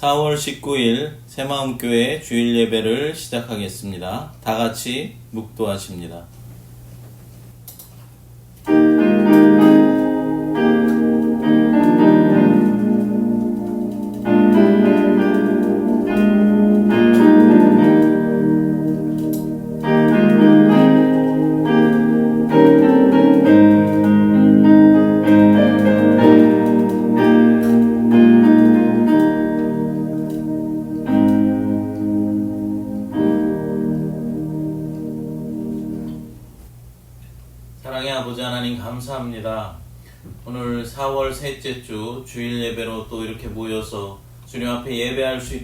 4월 19일 새마음교회 주일 예배를 시작하겠습니다. 다 같이 묵도하십니다.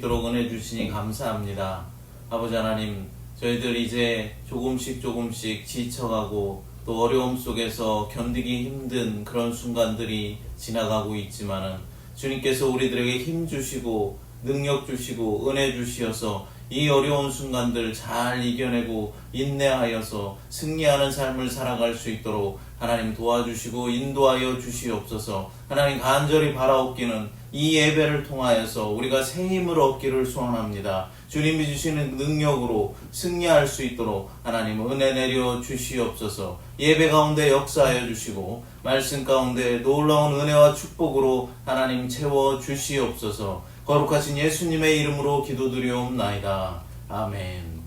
있도록 은혜 주시니 감사합니다. 아버지 하나님, 저희들 이제 조금씩 조금씩 지쳐가고 또 어려움 속에서 견디기 힘든 그런 순간들이 지나가고 있지만은 주님께서 우리들에게 힘 주시고 능력 주시고 은혜 주시어서 이 어려운 순간들 잘 이겨내고 인내하여서 승리하는 삶을 살아갈 수 있도록 하나님 도와주시고 인도하여 주시옵소서. 하나님 간절히 바라옵기는 이 예배를 통하여서 우리가 새 힘을 얻기를 소원합니다. 주님이 주시는 능력으로 승리할 수 있도록 하나님 은혜 내려 주시옵소서. 예배 가운데 역사하여 주시고 말씀 가운데 놀라운 은혜와 축복으로 하나님 채워 주시옵소서. 거룩하신 예수님의 이름으로 기도드리옵나이다. 아멘.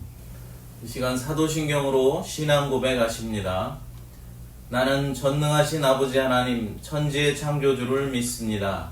이 시간 사도신경으로 신앙 고백하십니다. 나는 전능하신 아버지 하나님 천지의 창조주를 믿습니다.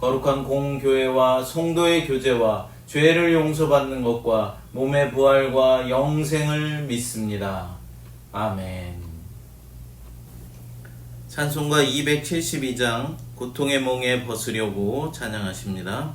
거룩한 공교회와 성도의 교제와 죄를 용서받는 것과 몸의 부활과 영생을 믿습니다. 아멘. 찬송가 272장 고통의 몽에 벗으려고 찬양하십니다.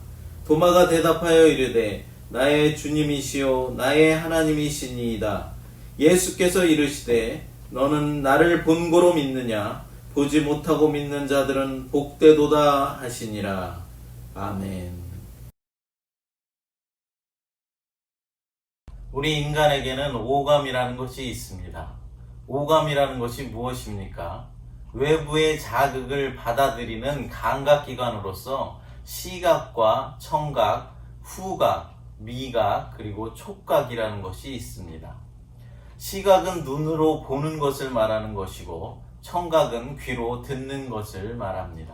도마가 대답하여 이르되 나의 주님이시요 나의 하나님이시니이다. 예수께서 이르시되 너는 나를 본고로 믿느냐 보지 못하고 믿는 자들은 복되도다 하시니라. 아멘. 우리 인간에게는 오감이라는 것이 있습니다. 오감이라는 것이 무엇입니까? 외부의 자극을 받아들이는 감각기관으로서 시각과 청각, 후각, 미각, 그리고 촉각이라는 것이 있습니다. 시각은 눈으로 보는 것을 말하는 것이고, 청각은 귀로 듣는 것을 말합니다.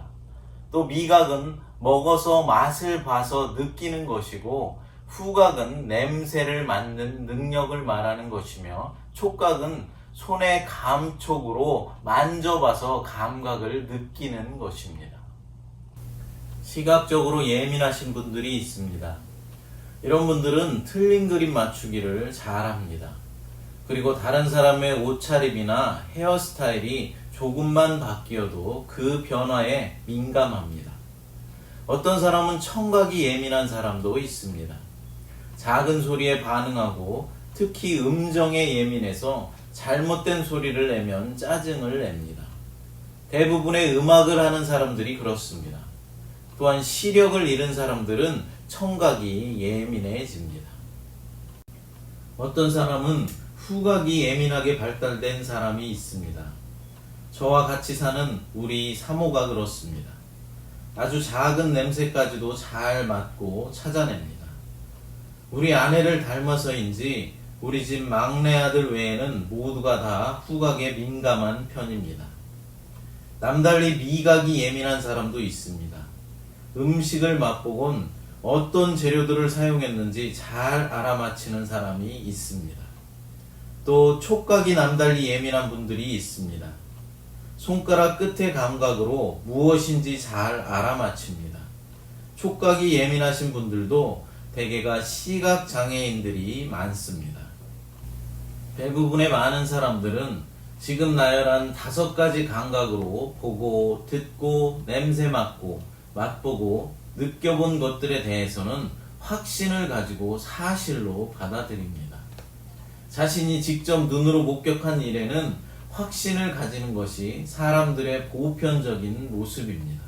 또 미각은 먹어서 맛을 봐서 느끼는 것이고, 후각은 냄새를 맡는 능력을 말하는 것이며, 촉각은 손의 감촉으로 만져봐서 감각을 느끼는 것입니다. 시각적으로 예민하신 분들이 있습니다. 이런 분들은 틀린 그림 맞추기를 잘합니다. 그리고 다른 사람의 옷차림이나 헤어스타일이 조금만 바뀌어도 그 변화에 민감합니다. 어떤 사람은 청각이 예민한 사람도 있습니다. 작은 소리에 반응하고 특히 음정에 예민해서 잘못된 소리를 내면 짜증을 냅니다. 대부분의 음악을 하는 사람들이 그렇습니다. 또한 시력을 잃은 사람들은 청각이 예민해집니다. 어떤 사람은 후각이 예민하게 발달된 사람이 있습니다. 저와 같이 사는 우리 사모가 그렇습니다. 아주 작은 냄새까지도 잘 맡고 찾아냅니다. 우리 아내를 닮아서인지 우리 집 막내 아들 외에는 모두가 다 후각에 민감한 편입니다. 남달리 미각이 예민한 사람도 있습니다. 음식을 맛보곤 어떤 재료들을 사용했는지 잘 알아맞히는 사람이 있습니다. 또 촉각이 남달리 예민한 분들이 있습니다. 손가락 끝의 감각으로 무엇인지 잘 알아맞힙니다. 촉각이 예민하신 분들도 대개가 시각 장애인들이 많습니다. 대부분의 많은 사람들은 지금 나열한 다섯 가지 감각으로 보고, 듣고, 냄새 맡고, 맛보고, 느껴본 것들에 대해서는 확신을 가지고 사실로 받아들입니다. 자신이 직접 눈으로 목격한 일에는 확신을 가지는 것이 사람들의 보편적인 모습입니다.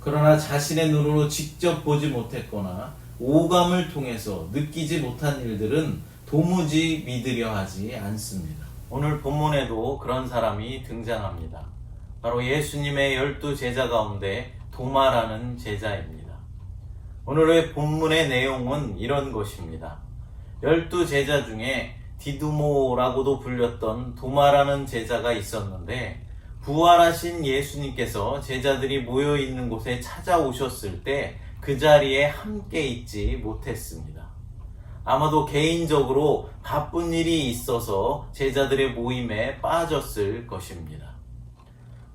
그러나 자신의 눈으로 직접 보지 못했거나 오감을 통해서 느끼지 못한 일들은 도무지 믿으려 하지 않습니다. 오늘 본문에도 그런 사람이 등장합니다. 바로 예수님의 열두 제자 가운데 도마라는 제자입니다. 오늘의 본문의 내용은 이런 것입니다. 열두 제자 중에 디두모라고도 불렸던 도마라는 제자가 있었는데 부활하신 예수님께서 제자들이 모여 있는 곳에 찾아오셨을 때 그 자리에 함께 있지 못했습니다. 아마도 개인적으로 바쁜 일이 있어서 제자들의 모임에 빠졌을 것입니다.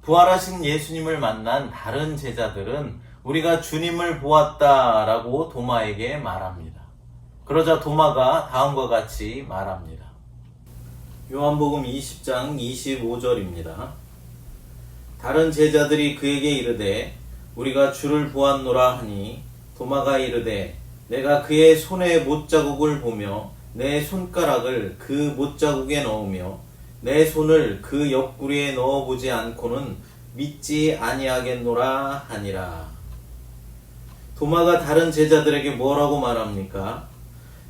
부활하신 예수님을 만난 다른 제자들은 우리가 주님을 보았다라고 도마에게 말합니다. 그러자 도마가 다음과 같이 말합니다. 요한복음 20장 25절입니다. 다른 제자들이 그에게 이르되 우리가 주를 보았노라 하니 도마가 이르되 내가 그의 손에 못자국을 보며 내 손가락을 그 못자국에 넣으며 내 손을 그 옆구리에 넣어보지 않고는 믿지 아니하겠노라 하니라. 도마가 다른 제자들에게 뭐라고 말합니까?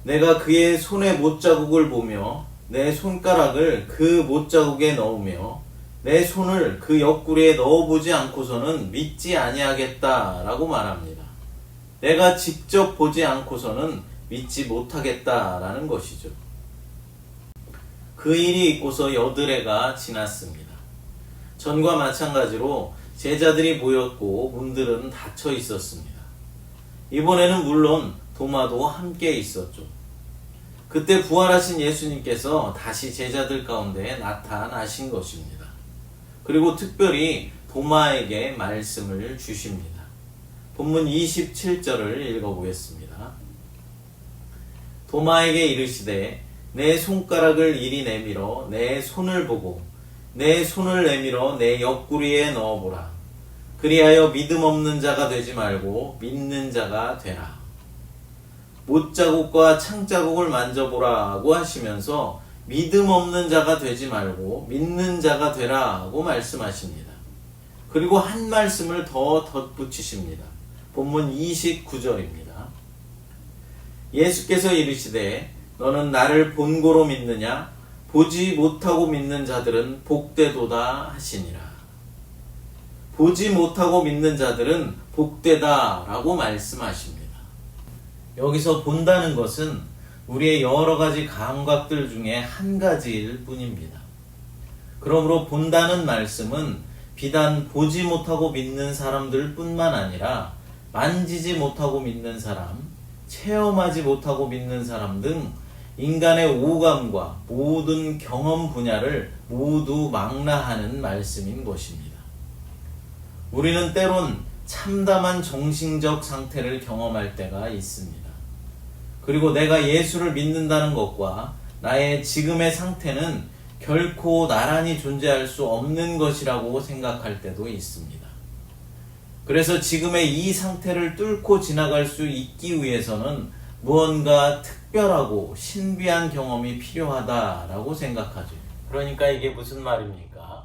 내가 그의 손에 못자국을 보며 내 손가락을 그 못자국에 넣으며 내 손을 그 옆구리에 넣어보지 않고서는 믿지 아니하겠다라고 말합니다. 내가 직접 보지 않고서는 믿지 못하겠다라는 것이죠. 그 일이 있고서 여드레가 지났습니다. 전과 마찬가지로 제자들이 모였고 문들은 닫혀 있었습니다. 이번에는 물론 도마도 함께 있었죠. 그때 부활하신 예수님께서 다시 제자들 가운데 나타나신 것입니다. 그리고 특별히 도마에게 말씀을 주십니다. 본문 27절을 읽어보겠습니다. 도마에게 이르시되 내 손가락을 이리 내밀어 내 손을 보고 내 손을 내밀어 내 옆구리에 넣어보라. 그리하여 믿음 없는 자가 되지 말고 믿는 자가 되라. 못자국과 창자국을 만져보라고 하시면서 믿음 없는 자가 되지 말고 믿는 자가 되라고 말씀하십니다. 그리고 한 말씀을 더 덧붙이십니다. 본문 29절입니다. 예수께서 이르시되 너는 나를 본고로 믿느냐 보지 못하고 믿는 자들은 복되도다 하시니라. 보지 못하고 믿는 자들은 복되다 라고 말씀하십니다. 여기서 본다는 것은 우리의 여러 가지 감각들 중에 한 가지일 뿐입니다. 그러므로 본다는 말씀은 비단 보지 못하고 믿는 사람들 뿐만 아니라 만지지 못하고 믿는 사람, 체험하지 못하고 믿는 사람 등 인간의 오감과 모든 경험 분야를 모두 망라하는 말씀인 것입니다. 우리는 때론 참담한 정신적 상태를 경험할 때가 있습니다. 그리고 내가 예수를 믿는다는 것과 나의 지금의 상태는 결코 나란히 존재할 수 없는 것이라고 생각할 때도 있습니다. 그래서 지금의 이 상태를 뚫고 지나갈 수 있기 위해서는 무언가 특별하고 신비한 경험이 필요하다라고 생각하죠. 그러니까 이게 무슨 말입니까?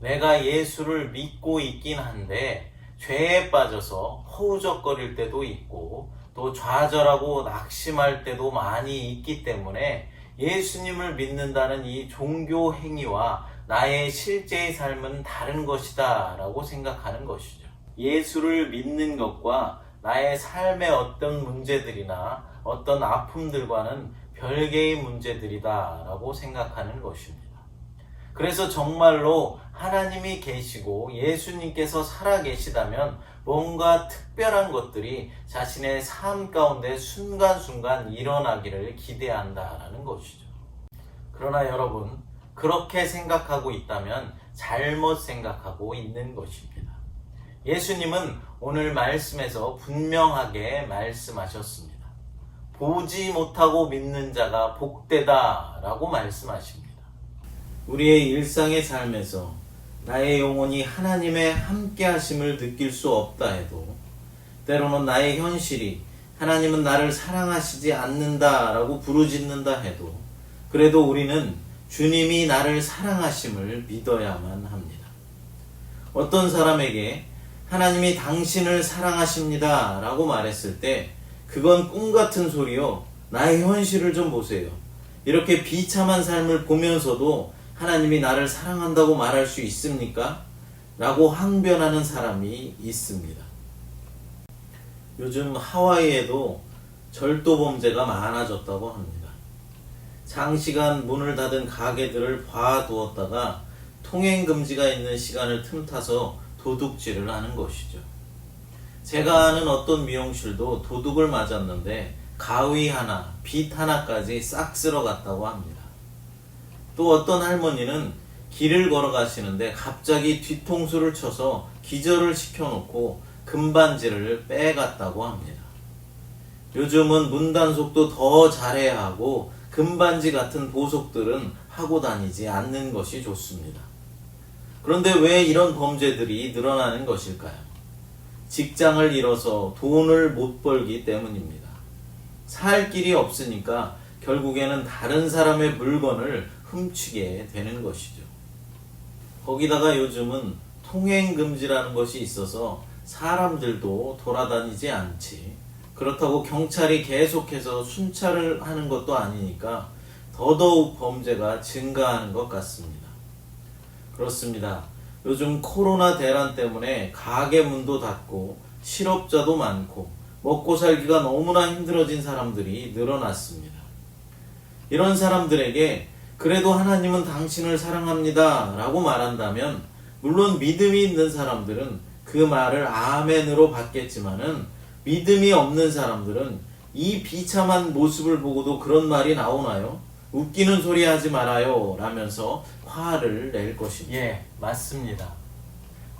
내가 예수를 믿고 있긴 한데 죄에 빠져서 허우적거릴 때도 있고 또 좌절하고 낙심할 때도 많이 있기 때문에 예수님을 믿는다는 이 종교 행위와 나의 실제의 삶은 다른 것이다 라고 생각하는 것이죠. 예수를 믿는 것과 나의 삶의 어떤 문제들이나 어떤 아픔들과는 별개의 문제들이다 라고 생각하는 것입니다. 그래서 정말로 하나님이 계시고 예수님께서 살아 계시다면 뭔가 특별한 것들이 자신의 삶 가운데 순간순간 일어나기를 기대한다라는 것이죠. 그러나 여러분, 그렇게 생각하고 있다면 잘못 생각하고 있는 것입니다. 예수님은 오늘 말씀에서 분명하게 말씀하셨습니다. 보지 못하고 믿는 자가 복되다 라고 말씀하십니다. 우리의 일상의 삶에서 나의 영혼이 하나님의 함께 하심을 느낄 수 없다 해도 때로는 나의 현실이 하나님은 나를 사랑하시지 않는다 라고 부르짖는다 해도 그래도 우리는 주님이 나를 사랑하심을 믿어야만 합니다. 어떤 사람에게 하나님이 당신을 사랑하십니다 라고 말했을 때 그건 꿈 같은 소리요. 나의 현실을 좀 보세요. 이렇게 비참한 삶을 보면서도 하나님이 나를 사랑한다고 말할 수 있습니까? 라고 항변하는 사람이 있습니다. 요즘 하와이에도 절도 범죄가 많아졌다고 합니다. 장시간 문을 닫은 가게들을 봐두었다가 통행 금지가 있는 시간을 틈타서 도둑질을 하는 것이죠. 제가 아는 어떤 미용실도 도둑을 맞았는데 가위 하나, 빗 하나까지 싹 쓸어갔다고 합니다. 또 어떤 할머니는 길을 걸어가시는데 갑자기 뒤통수를 쳐서 기절을 시켜놓고 금반지를 빼갔다고 합니다. 요즘은 문단속도 더 잘해야 하고 금반지 같은 보석들은 하고 다니지 않는 것이 좋습니다. 그런데 왜 이런 범죄들이 늘어나는 것일까요? 직장을 잃어서 돈을 못 벌기 때문입니다. 살 길이 없으니까 결국에는 다른 사람의 물건을 훔치게 되는 것이죠. 거기다가 요즘은 통행금지라는 것이 있어서 사람들도 돌아다니지 않지. 그렇다고 경찰이 계속해서 순찰을 하는 것도 아니니까 더더욱 범죄가 증가하는 것 같습니다. 그렇습니다. 요즘 코로나 대란 때문에 가게 문도 닫고 실업자도 많고 먹고 살기가 너무나 힘들어진 사람들이 늘어났습니다. 이런 사람들에게 그래도 하나님은 당신을 사랑합니다 라고 말한다면 물론 믿음이 있는 사람들은 그 말을 아멘으로 받겠지만은 믿음이 없는 사람들은 이 비참한 모습을 보고도 그런 말이 나오나요? 웃기는 소리 하지 말아요 라면서 화를 낼 것입니다. 예, 맞습니다.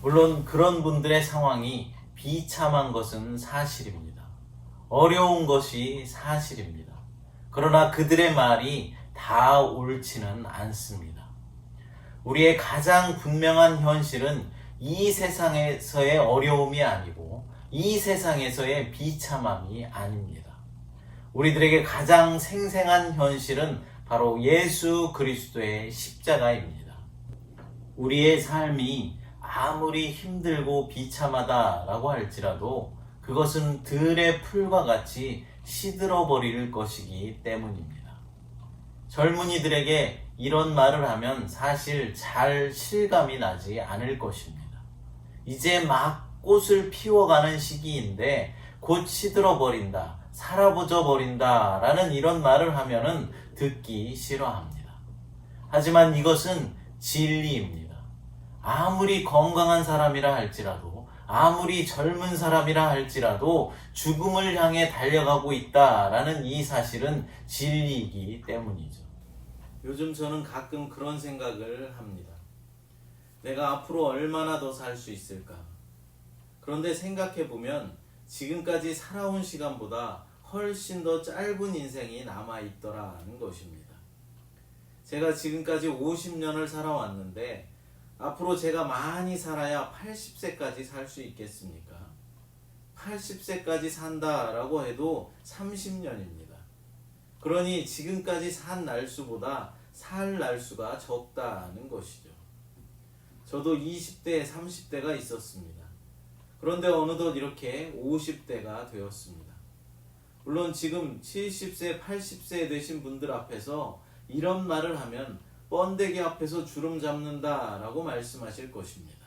물론 그런 분들의 상황이 비참한 것은 사실입니다. 어려운 것이 사실입니다. 그러나 그들의 말이 다 옳지는 않습니다. 우리의 가장 분명한 현실은 이 세상에서의 어려움이 아니고 이 세상에서의 비참함이 아닙니다. 우리들에게 가장 생생한 현실은 바로 예수 그리스도의 십자가입니다. 우리의 삶이 아무리 힘들고 비참하다라고 할지라도 그것은 들의 풀과 같이 시들어 버릴 것이기 때문입니다. 젊은이들에게 이런 말을 하면 사실 잘 실감이 나지 않을 것입니다. 이제 막 꽃을 피워가는 시기인데 곧 시들어 버린다, 사라져 버린다 라는 이런 말을 하면은 듣기 싫어합니다. 하지만 이것은 진리입니다. 아무리 건강한 사람이라 할지라도 아무리 젊은 사람이라 할지라도 죽음을 향해 달려가고 있다라는 이 사실은 진리이기 때문이죠. 요즘 저는 가끔 그런 생각을 합니다. 내가 앞으로 얼마나 더 살 수 있을까? 그런데 생각해 보면 지금까지 살아온 시간보다 훨씬 더 짧은 인생이 남아 있더라는 것입니다. 제가 지금까지 50년을 살아왔는데 앞으로 제가 많이 살아야 80세까지 살 수 있겠습니까? 80세까지 산다라고 해도 30년입니다. 그러니 지금까지 산 날수보다 살 날수가 적다는 것이죠. 저도 20대, 30대가 있었습니다. 그런데 어느덧 이렇게 50대가 되었습니다. 물론 지금 70세, 80세 되신 분들 앞에서 이런 말을 하면 번데기 앞에서 주름 잡는다 라고 말씀하실 것입니다.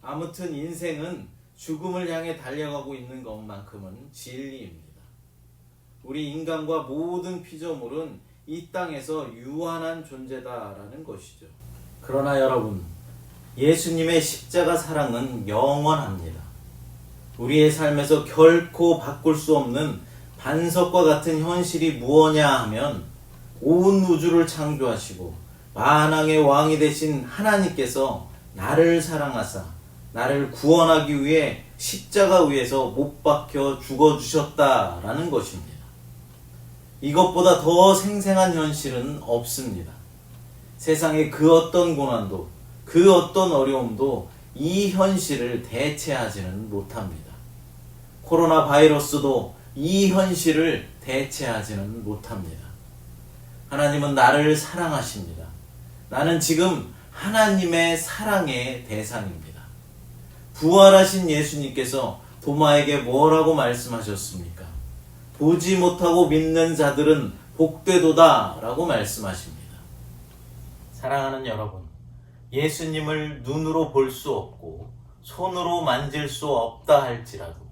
아무튼 인생은 죽음을 향해 달려가고 있는 것만큼은 진리입니다. 우리 인간과 모든 피조물은 이 땅에서 유한한 존재다라는 것이죠. 그러나 여러분, 예수님의 십자가 사랑은 영원합니다. 우리의 삶에서 결코 바꿀 수 없는 반석과 같은 현실이 무엇냐 하면 온 우주를 창조하시고 만왕의 왕이 되신 하나님께서 나를 사랑하사 나를 구원하기 위해 십자가 위에서 못 박혀 죽어 주셨다라는 것입니다. 이것보다 더 생생한 현실은 없습니다. 세상의 그 어떤 고난도, 그 어떤 어려움도 이 현실을 대체하지는 못합니다. 코로나 바이러스도 이 현실을 대체하지는 못합니다. 하나님은 나를 사랑하십니다. 나는 지금 하나님의 사랑의 대상입니다. 부활하신 예수님께서 도마에게 뭐라고 말씀하셨습니까? 보지 못하고 믿는 자들은 복되도다 라고 말씀하십니다. 사랑하는 여러분, 예수님을 눈으로 볼 수 없고 손으로 만질 수 없다 할지라도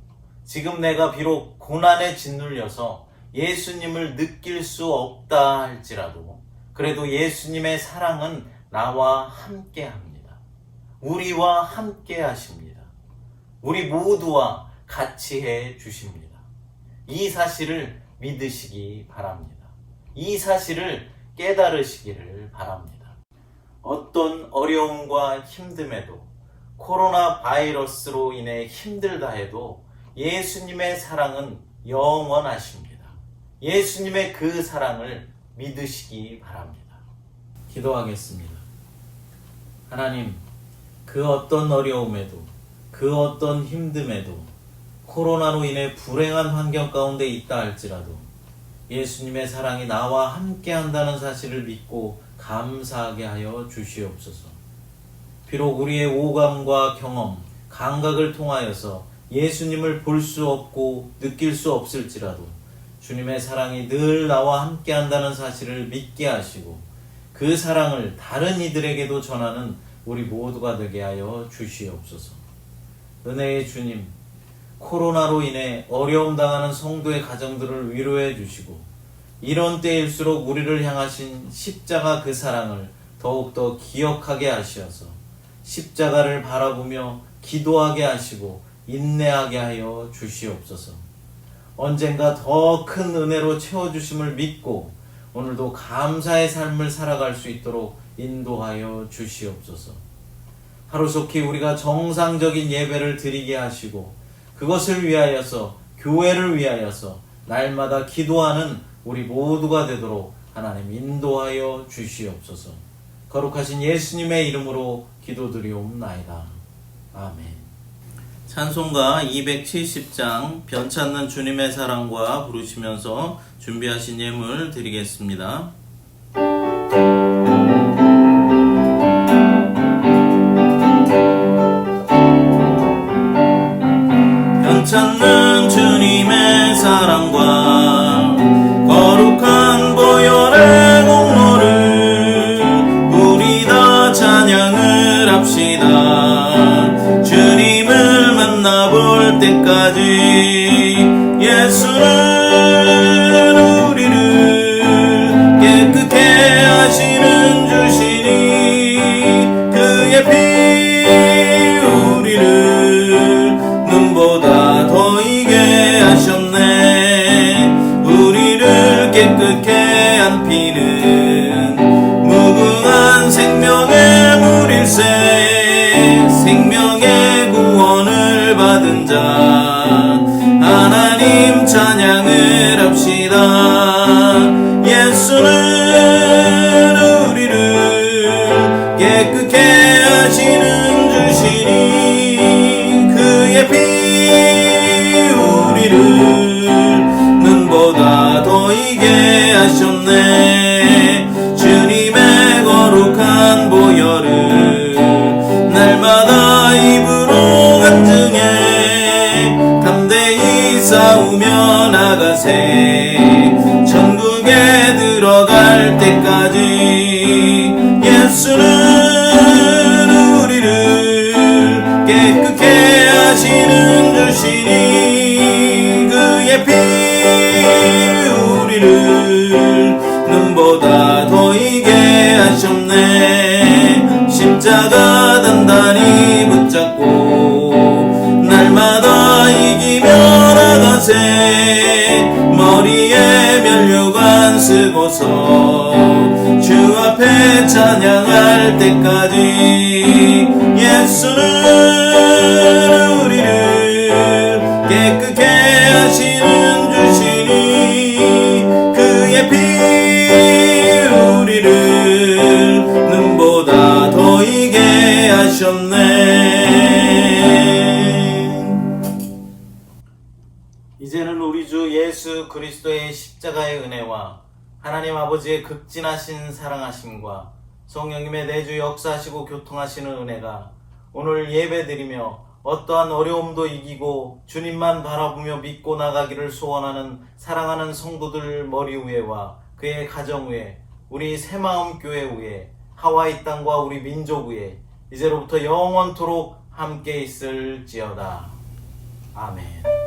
지금 내가 비록 고난에 짓눌려서 예수님을 느낄 수 없다 할지라도 그래도 예수님의 사랑은 나와 함께 합니다. 우리와 함께 하십니다. 우리 모두와 같이 해 주십니다. 이 사실을 믿으시기 바랍니다. 이 사실을 깨달으시기를 바랍니다. 어떤 어려움과 힘듦에도 코로나 바이러스로 인해 힘들다 해도 예수님의 사랑은 영원하십니다. 예수님의 그 사랑을 믿으시기 바랍니다. 기도하겠습니다. 하나님, 그 어떤 어려움에도, 그 어떤 힘듦에도, 코로나로 인해 불행한 환경 가운데 있다 할지라도, 예수님의 사랑이 나와 함께 한다는 사실을 믿고 감사하게 하여 주시옵소서. 비록 우리의 오감과 경험, 감각을 통하여서 예수님을 볼 수 없고 느낄 수 없을지라도 주님의 사랑이 늘 나와 함께 한다는 사실을 믿게 하시고 그 사랑을 다른 이들에게도 전하는 우리 모두가 되게 하여 주시옵소서. 은혜의 주님, 코로나로 인해 어려움 당하는 성도의 가정들을 위로해 주시고 이런 때일수록 우리를 향하신 십자가 그 사랑을 더욱더 기억하게 하시어서 십자가를 바라보며 기도하게 하시고 인내하게 하여 주시옵소서. 언젠가 더 큰 은혜로 채워주심을 믿고 오늘도 감사의 삶을 살아갈 수 있도록 인도하여 주시옵소서. 하루속히 우리가 정상적인 예배를 드리게 하시고 그것을 위하여서 교회를 위하여서 날마다 기도하는 우리 모두가 되도록 하나님 인도하여 주시옵소서. 거룩하신 예수님의 이름으로 기도드리옵나이다. 아멘. 찬송가 270장 변찮는 주님의 사랑과 부르시면서 준비하신 예물 드리겠습니다. 받은 자 하나님 찬양을 합시다. 예수는 우리를 될 때까지 예수는 우리를 깨끗해 하시는 주시니 그의 피 우리를 눈보다 더 이게 하셨네. 이제는 우리 주 예수 그리스도의 십자가의 은혜와 하나님 아버지의 극진하신 사랑하심과 성령님의 내주 역사하시고 교통하시는 은혜가 오늘 예배드리며 어떠한 어려움도 이기고 주님만 바라보며 믿고 나가기를 소원하는 사랑하는 성도들 머리 위에와 그의 가정 위에 우리 새마음 교회 위에 하와이 땅과 우리 민족 위에 이제로부터 영원토록 함께 있을지어다. 아멘.